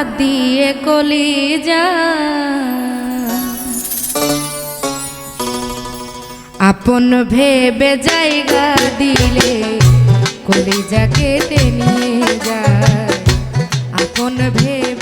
হাত দিয়ে কলি যা আপন ভেবে জায়গা দিলে কলিজা কেটে নিয়ে যা আপন ভেবে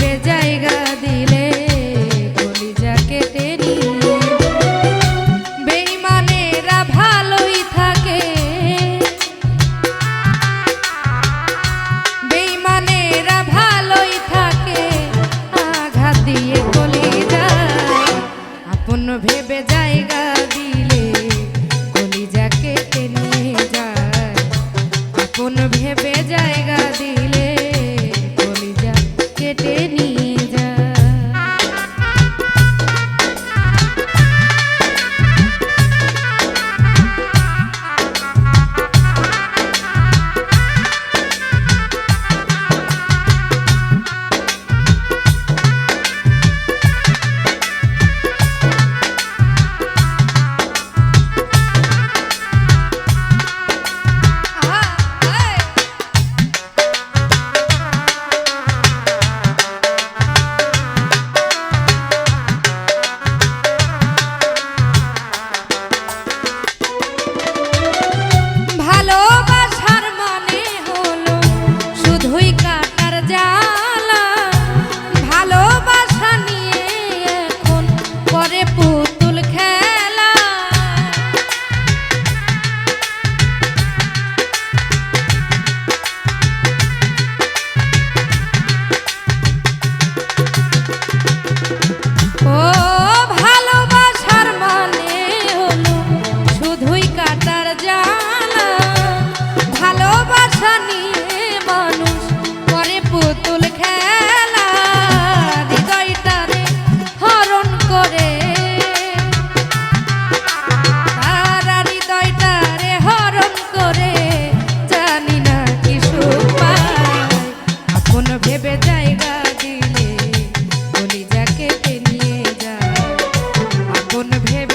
এখন ভেবে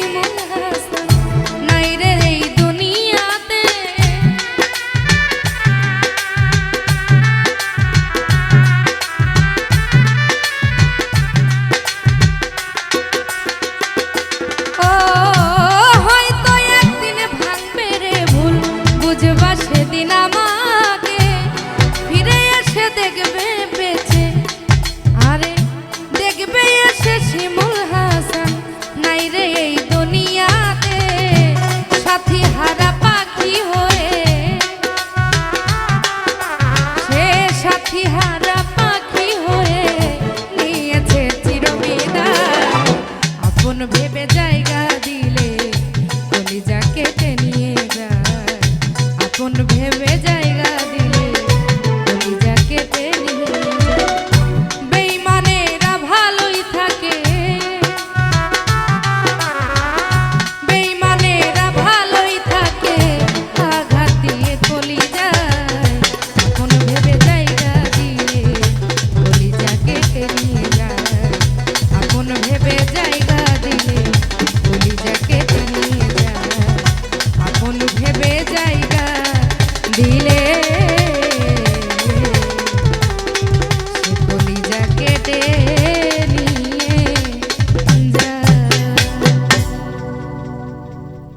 你。সাথী হারা